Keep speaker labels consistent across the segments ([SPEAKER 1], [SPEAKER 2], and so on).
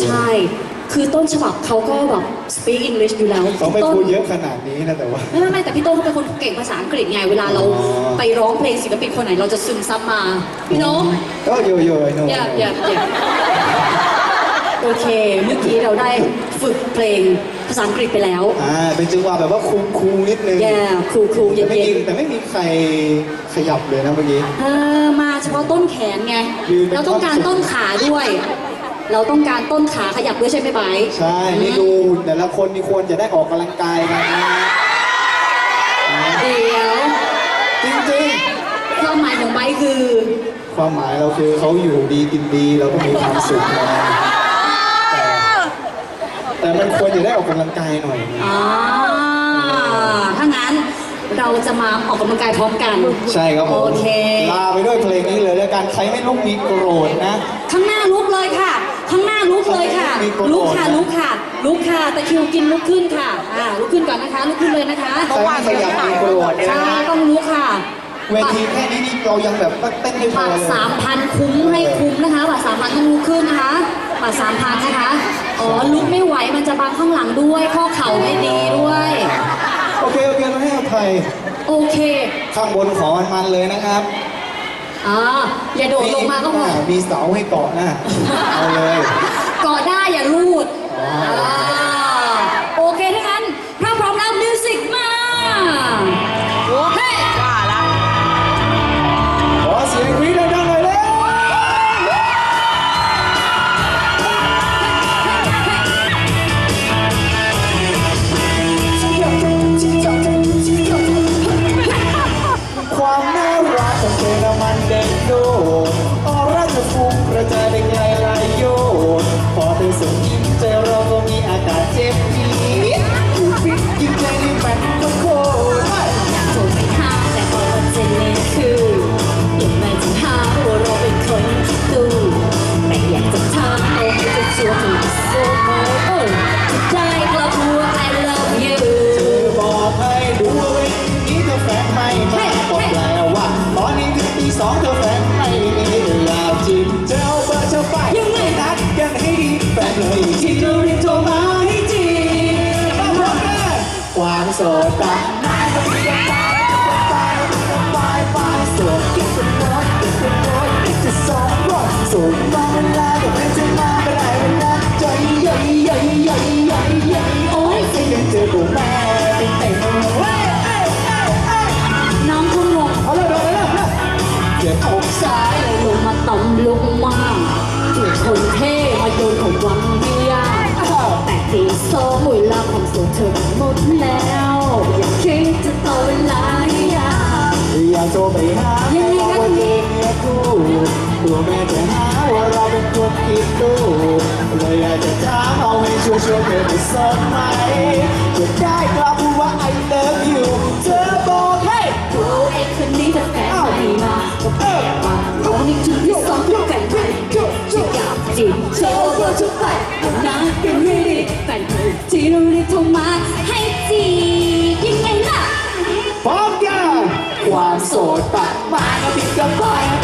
[SPEAKER 1] ตัว
[SPEAKER 2] ใช่ คือต้นฉบับเขาก็แบบ speak English อยู่แล้ว
[SPEAKER 1] เขาไม่
[SPEAKER 2] ต้น
[SPEAKER 1] พูดเยอะขนาดนี้นะแต่ว่า
[SPEAKER 2] ไม่ไม่ไม่แต่พี่โต้งเขาเป็นคนเก่งภาษาอังกฤษไงเวลาเรา
[SPEAKER 1] อ๋อ
[SPEAKER 2] ไปร้องเพลงศิลปินคนไหนเราจะซึมซับมาพี่น้อง
[SPEAKER 1] ก็โยโย่ไอ้โน่
[SPEAKER 2] อย่าอย่าอย่าโอเค เมื่อกี้เราได้ฝึกเพลงภาษาอังกฤษไปแล้ว
[SPEAKER 1] อ่าเป็นจังหวะแบบว่าคูลคูลนิดนึง
[SPEAKER 2] แย่ครูครูเย็
[SPEAKER 1] แต่
[SPEAKER 2] น
[SPEAKER 1] ไม่
[SPEAKER 2] เย็
[SPEAKER 1] มี
[SPEAKER 2] น
[SPEAKER 1] แต่ไม่มีใครขยับเลยนะเมื่อกี้
[SPEAKER 2] เออมาเฉพาะต้นแขนไง
[SPEAKER 1] ยืนเป็น
[SPEAKER 2] เราต้องการต้นขาด้วย เราต้องการต้นขาขยับด้วยใช่ไหมไบร์ท
[SPEAKER 1] ใช่ นี่ดูหุ่นแต่ละคนนี่ควรจะได้ออกกำลังกายกันนะ
[SPEAKER 2] เดี๋ยว
[SPEAKER 1] จริง
[SPEAKER 2] ความหมายของไบร์ทคือ
[SPEAKER 1] ๆ ความหมายเราคือเขาอยู่ดีกินดีเราก็มีความสุขนะแต่แต่มันควรจะได้ออกกำลังกายหน่อยนะ
[SPEAKER 2] อ่า ถ้างั้นเราจะมาออกกำลังกายพร้อมกัน
[SPEAKER 1] ใช่ครับผม
[SPEAKER 2] โอเค
[SPEAKER 1] ลาไปด้วยเพลงนี้เลยแล้วกันใครไม่ลุกมีโกรธนะ
[SPEAKER 2] ข้างหน้าลุกเลยค่ะข้างหน้า ลุกเลยค่ะ
[SPEAKER 1] มีโปรโมท
[SPEAKER 2] ลุกค่ะ
[SPEAKER 1] นะ
[SPEAKER 2] ลุกค่ะ ลุกค่ะตะคริวกินลุกขึ้นค่ะอ่าลุกขึ้นก่อนนะคะ ลุกขึ้นเลยนะคะ
[SPEAKER 1] ใครไม่ขยับมีโกรธเนี่ย
[SPEAKER 2] ใช่
[SPEAKER 1] นะ
[SPEAKER 2] ต้องลุกค่ะ
[SPEAKER 1] เวทีแค่นี้นี่เรายังแบบเต้นให้พอ
[SPEAKER 2] บัต
[SPEAKER 1] เล
[SPEAKER 2] ร
[SPEAKER 1] ย
[SPEAKER 2] สามพันคุ้มให้คุ้มนะคะบัตรสามพันต้องลุกขึ้นนะคะบัตรสามพันนะคะอ๋อลุกไม่ไหวมันจะบังข้างหลังด้วย ข้อเข่าไม่ดีด้วย
[SPEAKER 1] โอเคโอเคเราให้อภัยโอ
[SPEAKER 2] โอเค
[SPEAKER 1] ข้างบนขอมันๆเลยนะครับ
[SPEAKER 2] อ่าอย่าโดดลงมาก็พอ
[SPEAKER 1] มีเสาให้เกาะนะเอาเลย
[SPEAKER 2] เกาะได้อย่าลูด
[SPEAKER 1] อ๋ออ่า ฟุ้ง ดี
[SPEAKER 2] แฟ
[SPEAKER 1] นเลยที่จะรีบโทรมาให้จีบมาพร้อมกันความโสดตัด วแม่จะ
[SPEAKER 2] หาว่า
[SPEAKER 1] เราเป็นคนผิดตู้เลยอยากจะถามเอาให้ชัวร์ชัวร์ๆเธอจะสนไหมจะได้กลับพูดว่า I love you เธอบอกให้
[SPEAKER 2] โอ้ไอ้คนนี้จะแฟนใหม่มาก็แปลว่าน้องนี่คือที่สองที่แฟนใหม่จะอยากจีบโชว์เบอร์ทุกไปนะเป็นไม่ดีแฟนเธอที่เราได้โทรมาให้จีบยังไงล่ะ
[SPEAKER 1] พร้อมกันความโสดตัดมาก็ติดกับไปติดกั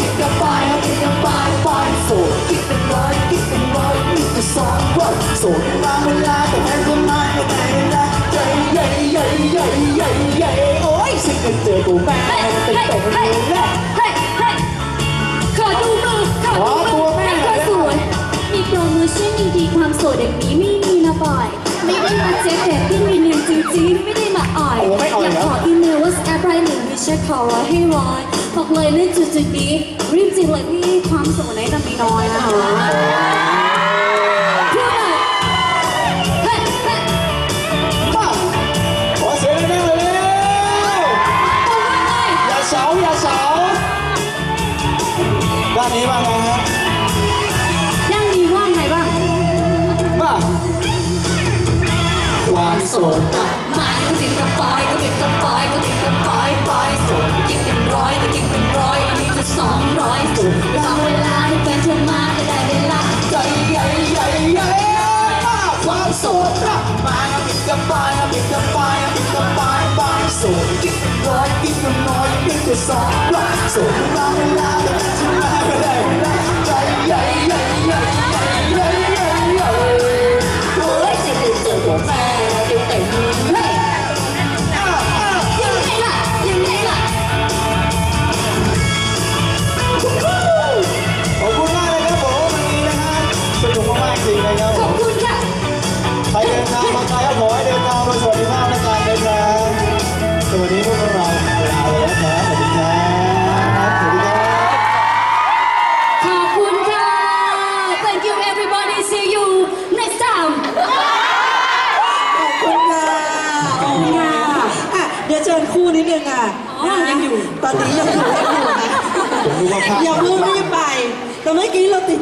[SPEAKER 1] สองคนโสดบางเวลาแต่แม่ก็ไม่แต่เวลาใจใหญ่ใหญ่ใหญ่ใหญ่ใหญ่โอ้ยสิกันเจอตัวแม่
[SPEAKER 2] เฮ้ย
[SPEAKER 1] เป็น
[SPEAKER 2] เฮ้ย
[SPEAKER 1] ตัว
[SPEAKER 2] เฮ้ย
[SPEAKER 1] แม่
[SPEAKER 2] เฮ้ยเฮ้ขอดูมือขอดูมือให้คนสวยมีโปรโมชั่นดีๆความโสดอย่างนี้ไม่มีนะบอย ไม่ได้มาเจ๊เด็ดที่มีเงินจริงๆไม่ได้มาอ่อยอยากขออีเมลว่าแอปไรหนึ่งวิชาขอร้อยให้ร้อยบอกเลยในจุดจุดๆนี้รีบจริงเลยพี่ความโสดในแต่ไม่น้อยนะคะ
[SPEAKER 1] นนี้ว่าไงฮะ
[SPEAKER 2] ย่างดีว่าไงบ้าง
[SPEAKER 1] มาความโสดตัด
[SPEAKER 2] หมายก็ติดกับปอยก็ติดกับปอยก็ติดกับปอยปอยโสดกินเป็นร้อยก็กินเป็นร้อยอันนี้จะสองร้อยสุดรอเวลาให้แฟนเธอมาก็ได้เวลา
[SPEAKER 1] ใจใหญ่ใหญ่ใหญ่มากความโสดรักมาปิดกับปลายปิดกับปลายปิดกับปลายปลายโสดกินร้อยกินกันน้อยกินกันสองร้อยโสดมาเวลาแต่ฉันมาไม่ได้เวลา
[SPEAKER 3] คู่นิดนึงอะ
[SPEAKER 2] อ๋อยังอยู่
[SPEAKER 3] ตอนนี้ยังอยู่ยังอยู่นะ
[SPEAKER 1] ผมรู้ว่าภาพ
[SPEAKER 3] อย่าเพิ่งรีบไปแต่เมื่อกี้เราติด